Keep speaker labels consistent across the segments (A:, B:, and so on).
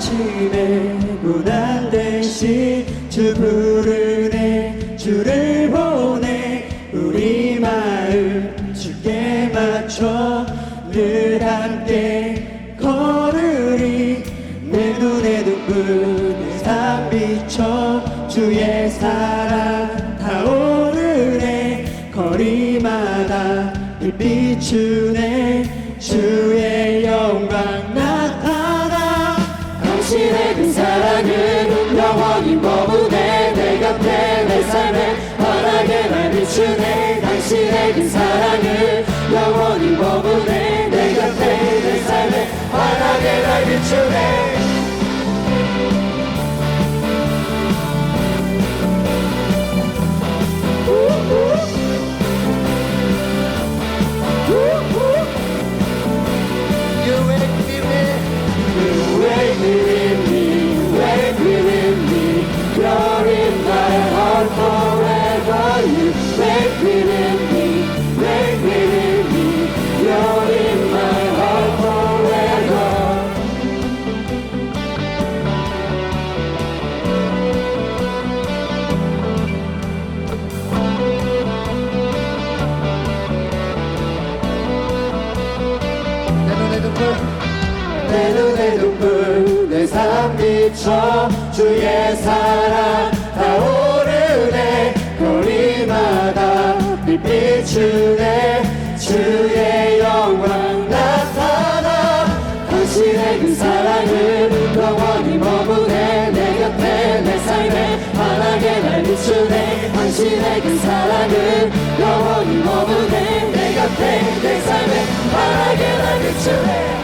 A: 새 아침에
B: 고난 대신 주 부르네 주를 보내 우리 마음 주께 맞춰 늘 함께 걸으리 내 눈에 눈물 내삶 비춰 주의 사랑 타오르네. 거리마다 늘 비추네. 주의 비추네 당신의 그 사랑은 영원히 머무네 내 곁에 내 삶에 환하게 날 비추네
A: 내 눈에 눈물
B: 내 내삶 비춰 주의 사랑 타오르네. 거리마다 빛 비추네. 주의 영광 나타나 당신의 그 사랑은 영원히 머무네. 내 곁에 내 삶에 환하게 날 비추네. 당신의 그 사랑은 영원히 머무네. 내 곁에 내 삶에 환하게 날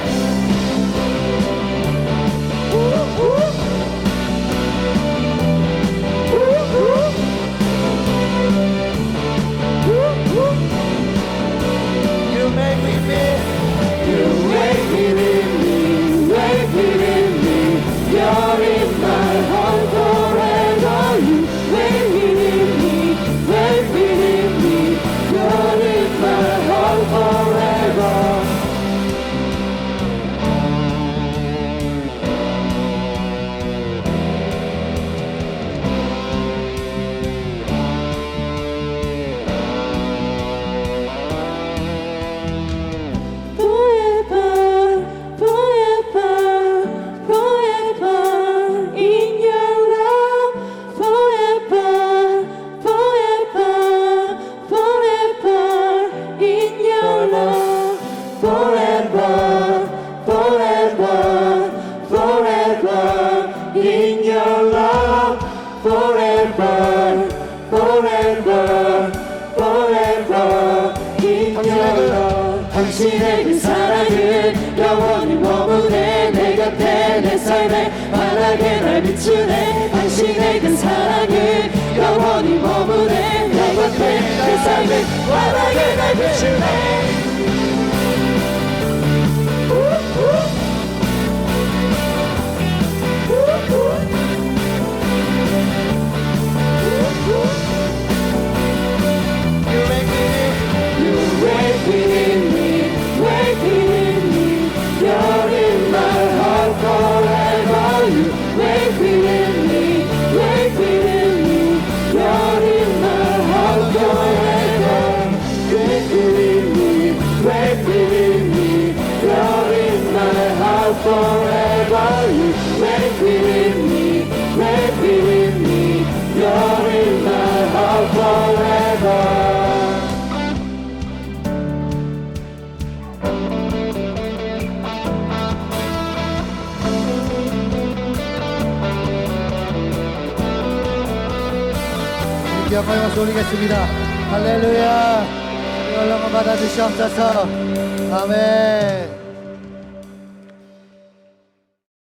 B: forever in your love. Forever, forever, forever in your love. 당신의 그 사랑은 영원히 머무네 내 곁에 내 삶에 환하게 날 비추네 당신의 그 사랑은 영원히 머무네 내 곁에 내 삶에 환하게 날 비추네
A: 올리겠습니다 할렐루야 우리 얼른 받아주시옵소서 아멘